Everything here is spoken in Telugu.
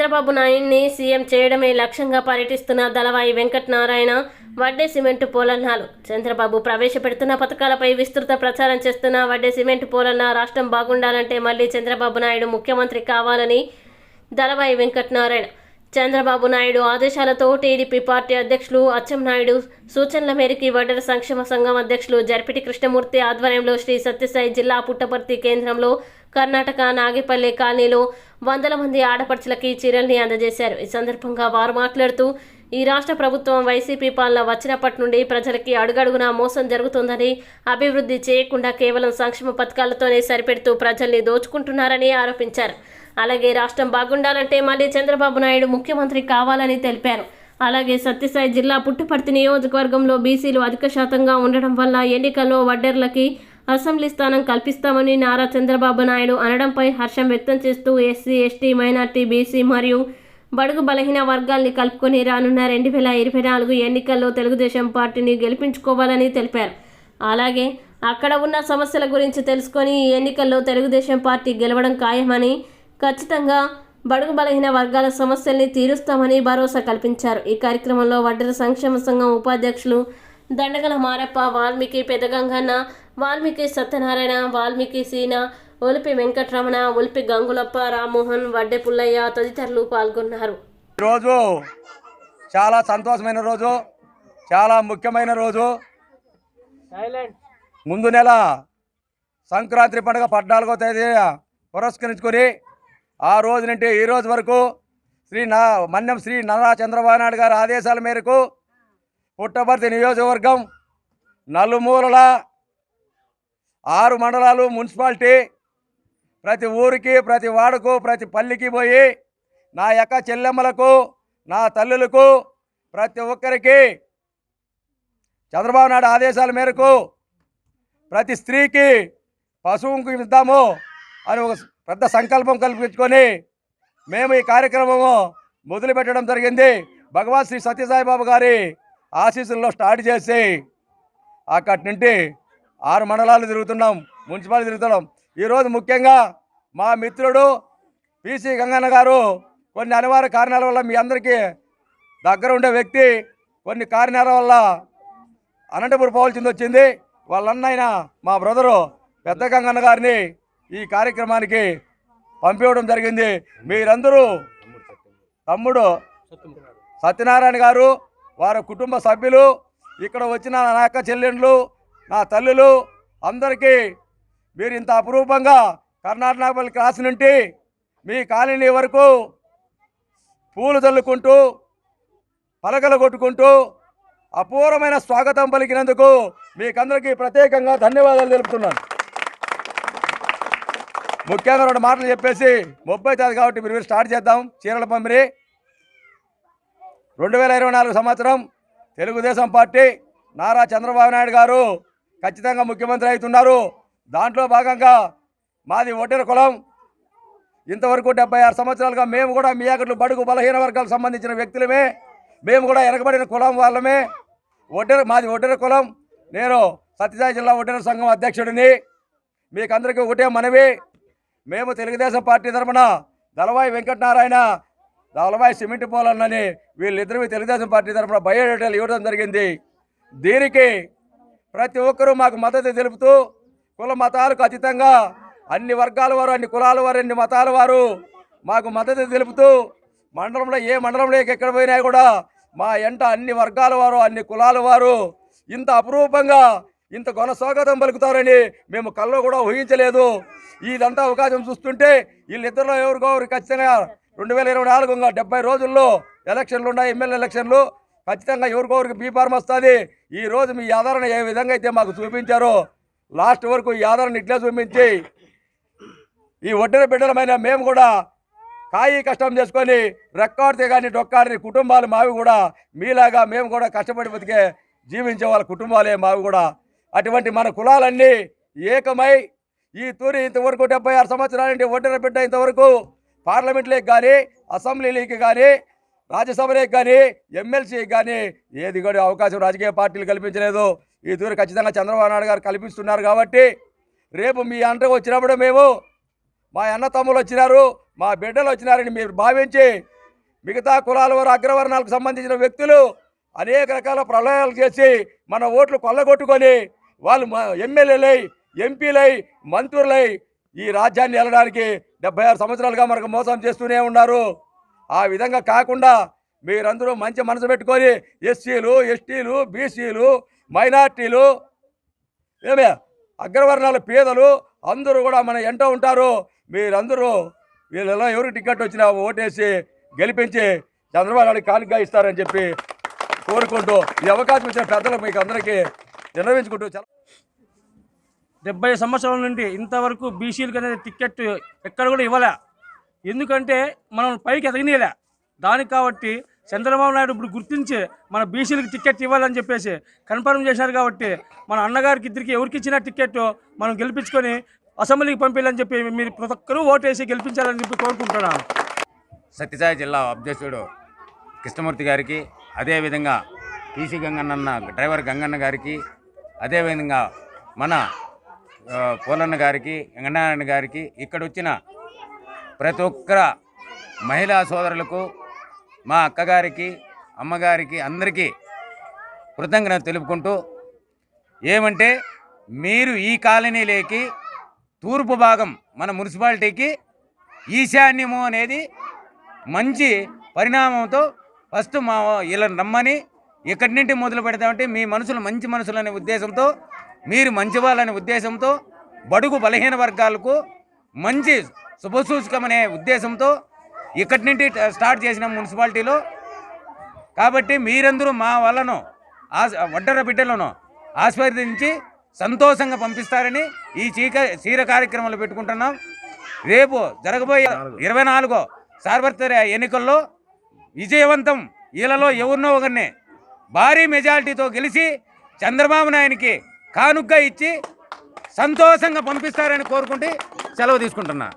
చంద్రబాబు నాయుడిని సీఎం చేయడమే లక్ష్యంగా పర్యటిస్తున్న దళవాయి వెంకటనారాయణ వడ్డే సిమెంట్ పోలన్నాలు. చంద్రబాబు ప్రవేశపెడుతున్న పథకాలపై విస్తృత ప్రచారం చేస్తున్న వడ్డే సిమెంట్ పోలన్న రాష్ట్రం బాగుండాలంటే మళ్ళీ చంద్రబాబు నాయుడు ముఖ్యమంత్రి కావాలని దళవాయి వెంకటనారాయణ. చంద్రబాబు నాయుడు ఆదేశాలతో టీడీపీ పార్టీ అధ్యక్షులు అచ్చెన్నాయుడు సూచనల మేరకు వడ్డర సంక్షేమ సంఘం అధ్యక్షులు జర్పిటి కృష్ణమూర్తి ఆధ్వర్యంలో శ్రీ సత్యసాయి జిల్లా పుట్టపర్తి కేంద్రంలో కర్ణాటక నాగిపల్లి కాలనీలో వందల మంది ఆడపడుచులకి చీరల్ని అందజేశారు. ఈ సందర్భంగా వారు మాట్లాడుతూ ఈ రాష్ట్ర ప్రభుత్వం వైసీపీ పాలన వచ్చినప్పటి నుండి ప్రజలకి అడుగడుగునా మోసం జరుగుతుందని అభివృద్ధి చేయకుండా కేవలం సంక్షేమ పథకాలతోనే సరిపెడుతూ ప్రజల్ని దోచుకుంటున్నారని ఆరోపించారు. అలాగే రాష్ట్రం బాగుండాలంటే మళ్ళీ చంద్రబాబు నాయుడు ముఖ్యమంత్రి కావాలని తెలిపారు. అలాగే సత్యసాయి జిల్లా పుట్టుపర్తి నియోజకవర్గంలో బీసీలు అధిక శాతంగా ఉండడం వల్ల ఎన్నికల్లో వడ్డర్లకి అసెంబ్లీ స్థానం కల్పిస్తామని నారా చంద్రబాబు నాయుడు అనడంపై హర్షం వ్యక్తం చేస్తూ ఎస్సీ ఎస్టీ మైనార్టీ బీసీ మరియు బడుగు బలహీన వర్గాల్ని కలుపుకొని రానున్న రెండు వేల ఇరవై నాలుగు ఎన్నికల్లో తెలుగుదేశం పార్టీని గెలిపించుకోవాలని తెలిపారు. అలాగే అక్కడ ఉన్న సమస్యల గురించి తెలుసుకొని ఈ ఎన్నికల్లో తెలుగుదేశం పార్టీ గెలవడం ఖాయమని ఖచ్చితంగా బడుగు బలహీన వర్గాల సమస్యల్ని తీరుస్తామని భరోసా కల్పించారు. ఈ కార్యక్రమంలో వడ్డర సంక్షేమ సంఘం ఉపాధ్యక్షులు దండగల మారప్ప వాల్మీకి పెదగంగన్న వాల్మీకి సత్యనారాయణ వాల్మీకి సీన ఒలిపి వెంకటరమణ ఒలిపి గంగులప్ప రామ్మోహన్ వడ్డే పుల్లయ్య తదితరులు పాల్గొన్నారు. ఈరోజు చాలా సంతోషమైన రోజు చాలా ముఖ్యమైన రోజు. ముందు నెల సంక్రాంతి పండుగ పద్నాలుగో తేదీ పురస్కరించుకొని ఆ రోజు నుండి ఈ రోజు వరకు శ్రీ నా మన్యం శ్రీ నారా చంద్రబాబు నాయుడు గారి ఆదేశాల మేరకు పుట్టపర్తి నియోజకవర్గం నలుమూలల ఆరు మండలాలు మున్సిపాలిటీ. ప్రతి ఊరికి ప్రతి వాడకు ప్రతి పల్లికి పోయి నా యొక్క చెల్లెమ్మలకు నా తల్లులకు ప్రతి ఒక్కరికి చంద్రబాబు నాయుడు ఆదేశాల మేరకు ప్రతి స్త్రీకి పశువుకు ఇద్దాము అని ఒక పెద్ద సంకల్పం కల్పించుకొని మేము ఈ కార్యక్రమము మొదలుపెట్టడం జరిగింది. భగవాన్ శ్రీ సత్యసాయిబాబు గారి ఆశీస్సుల్లో స్టార్ట్ చేసి అక్కడి నుండి ఆరు మండలాలు తిరుగుతున్నాం మున్సిపాలిటీ తిరుగుతున్నాం. ఈరోజు ముఖ్యంగా మా మిత్రుడు పిసి గంగన్న గారు కొన్ని అనివార్య కారణాల వల్ల మీ అందరికీ దగ్గర ఉండే వ్యక్తి కొన్ని కారణాల వల్ల అనంతపురం పోవాల్సింది వచ్చింది. వాళ్ళన్నయన మా బ్రదరు పెద్ద గంగన్న గారిని ఈ కార్యక్రమానికి పంపించడం జరిగింది. మీరందరూ తమ్ముడు సత్యనారాయణ గారు వారి కుటుంబ సభ్యులు ఇక్కడ వచ్చిన నా యొక్క చెల్లెండ్లు నా తల్లులు అందరికీ మీరు ఇంత అపురూపంగా కర్ణాటకపల్లి క్రాస్ నుండి మీ కాలనీ వరకు పూలు చల్లుకుంటూ పలకలు కొట్టుకుంటూ అపూర్వమైన స్వాగతం పలికినందుకు మీకందరికీ ప్రత్యేకంగా ధన్యవాదాలు తెలుపుతున్నాను. ముఖ్యంగా రెండు మాటలు చెప్పేసి ముప్పై తేదీ కాబట్టి మీరు స్టార్ట్ చేద్దాం. చీరల పంపిణీ. రెండు వేల ఇరవై నాలుగు సంవత్సరం తెలుగుదేశం పార్టీ నారా చంద్రబాబు నాయుడు గారు ఖచ్చితంగా ముఖ్యమంత్రి అవుతున్నారు. దాంట్లో భాగంగా మాది ఒడ్డెర కులం. ఇంతవరకు డెబ్బై ఆరు సంవత్సరాలుగా మేము కూడా మీ అక్కట్లు బడుగు బలహీన వర్గాలకు సంబంధించిన వ్యక్తులమే. మేము కూడా వెనకబడిన కులం వాళ్ళమే. ఒడ్డెర మాది ఒడ్డెర కులం. నేను సత్యసాయి జిల్లా ఒడ్డెర సంఘం అధ్యక్షుడిని. మీకు అందరికీ ఒకటే మనవి. మేము తెలుగుదేశం పార్టీ తరఫున దళవాయి వెంకటనారాయణ దళవాయి సిమెంట్ పోలన్నని వీళ్ళిద్దరూ తెలుగుదేశం పార్టీ తరఫున బయోడేటాలు ఇవ్వడం జరిగింది. దీనికి ప్రతి ఒక్కరూ మాకు మద్దతు తెలుపుతూ కుల మతాలకు అతీతంగా అన్ని వర్గాల వారు అన్ని కులాల వారు అన్ని మతాల వారు మాకు మద్దతు తెలుపుతూ మండలంలో ఏ మండలంలో ఎక్కడ పోయినా కూడా మా ఎంట అన్ని వర్గాల వారు అన్ని కులాల వారు ఇంత అపురూపంగా ఇంత కొనసాగతం పలుకుతారని మేము కల్లో కూడా ఊహించలేదు. ఇదంతా అవకాశం చూస్తుంటే వీళ్ళిద్దరిలో ఎవరికో ఒకరు ఖచ్చితంగా రెండు వేల ఇరవై నాలుగు ఇంకా డెబ్బై రోజుల్లో ఎలక్షన్లు ఉన్నాయి ఎమ్మెల్యే ఎలక్షన్లు. ఖచ్చితంగా ఎవరికొవరికి బీఫార్మ్ వస్తుంది. ఈ రోజు మీ ఆధారణ ఏ విధంగా అయితే మాకు చూపించారో లాస్ట్ వరకు ఈ ఆధారణ ఇట్లే చూపించి ఈ ఒడ్డిన బిడ్డలమైన మేము కూడా కాయి కష్టం చేసుకొని రెక్కాడితే కానీ డొక్కాడిని కుటుంబాలు మావి కూడా మీలాగా మేము కూడా కష్టపడి బతికే జీవించే వాళ్ళ కుటుంబాలే మావి కూడా. అటువంటి మన కులాలన్నీ ఏకమై ఈ తూరి ఇంతవరకు డెబ్బై ఆరు సంవత్సరాల నుండి ఒడ్డిన బిడ్డ ఇంతవరకు పార్లమెంట్లోకి కానీ అసెంబ్లీలోకి కానీ రాజ్యసభలోకి కానీ ఎమ్మెల్సీకి కానీ ఏది కూడా అవకాశం రాజకీయ పార్టీలు కల్పించలేదు. ఈ దూరం ఖచ్చితంగా చంద్రబాబు నాయుడు గారు కల్పిస్తున్నారు కాబట్టి రేపు మీ అంటకు వచ్చినప్పుడు మేము మా అన్న తమ్ములు వచ్చినారు మా బిడ్డలు వచ్చినారని మీరు భావించి మిగతా కులాల వారు అగ్రవర్ణాలకు సంబంధించిన వ్యక్తులు అనేక రకాల ప్రళయాలు చేసి మన ఓట్లు కొల్లగొట్టుకొని వాళ్ళు ఎమ్మెల్యేలై ఎంపీలై మంత్రులై ఈ రాజ్యాన్ని వెళ్ళడానికి డెబ్బై ఆరు సంవత్సరాలుగా మనకు మోసం చేస్తూనే ఉన్నారు. ఆ విధంగా కాకుండా మీరందరూ మంచి మనసు పెట్టుకొని ఎస్సీలు ఎస్టీలు బీసీలు మైనార్టీలు ఏమే అగ్రవర్ణాల పేదలు అందరూ కూడా మన ఎంట ఉంటారు. మీరందరూ వీళ్ళలో ఎవరికి టికెట్ వచ్చినా ఓటేసి గెలిపించి చంద్రబాబు నాయుడు కానుకగా ఇస్తారని చెప్పి కోరుకుంటూ ఈ అవకాశం ఇచ్చిన పెద్దలు మీకు అందరికీ విన్నవించుకుంటూ చాలా డెబ్బై సంవత్సరాల నుండి ఇంతవరకు బీసీలకు అనేది టికెట్ ఎక్కడ కూడా ఇవ్వలే. ఎందుకంటే మనం పైకి ఎదగనీయలే. దానికి కాబట్టి చంద్రబాబు నాయుడు ఇప్పుడు గుర్తించి మన బీసీలకు టికెట్ ఇవ్వాలని చెప్పేసి కన్ఫర్మ్ చేశారు కాబట్టి మన అన్నగారికి ఇద్దరికి ఎవరికి ఇచ్చిన టికెట్ మనం గెలిపించుకొని అసెంబ్లీకి పంపించాలని చెప్పి మీరు ప్రతి ఒక్కరూ ఓటేసి గెలిపించాలని చెప్పి కోరుకుంటున్నాను సత్యసాయి జిల్లా అధ్యక్షుడు కృష్ణమూర్తి గారికి అదేవిధంగా టీసీ గంగన్న డ్రైవర్ గంగన్న గారికి అదేవిధంగా మన పోలన్న గారికి వెంకటనారాయణ గారికి ఇక్కడ వచ్చిన ప్రతి ఒక్కర మహిళా సోదరులకు మా అక్కగారికి అమ్మగారికి అందరికీ కృతజ్ఞత తెలుపుకుంటూ ఏమంటే మీరు ఈ కాలనీలోకి తూర్పు భాగం మన మున్సిపాలిటీకి ఈశాన్యము అనేది మంచి పరిణామంతో ఫస్ట్ మా ఇలా నమ్మని ఇక్కడి నుండి మొదలు పెడతామంటే మీ మనసులు మంచి మనసులు అనే ఉద్దేశంతో మీరు మంచి వాళ్ళనే ఉద్దేశంతో బడుగు బలహీన వర్గాలకు మంచి శుభసూచకమనే ఉద్దేశంతో ఇక్కడి నుండి స్టార్ట్ చేసిన మున్సిపాలిటీలో. కాబట్టి మీరందరూ మా వాళ్ళను వడ్డర బిడ్డలను ఆస్వాదించి సంతోషంగా పంపిస్తారని ఈ చీక చీర కార్యక్రమాలు పెట్టుకుంటున్నాం. రేపు జరగబోయే ఇరవై నాలుగో సార్వత్రిక ఎన్నికల్లో విజయవంతం వీళ్ళలో ఎవరినో ఒకరిని భారీ మెజారిటీతో గెలిచి చంద్రబాబు నాయునికి కానుగ్గా ఇచ్చి సంతోషంగా పంపిస్తారని కోరుకుంటే సెలవు తీసుకుంటున్నా.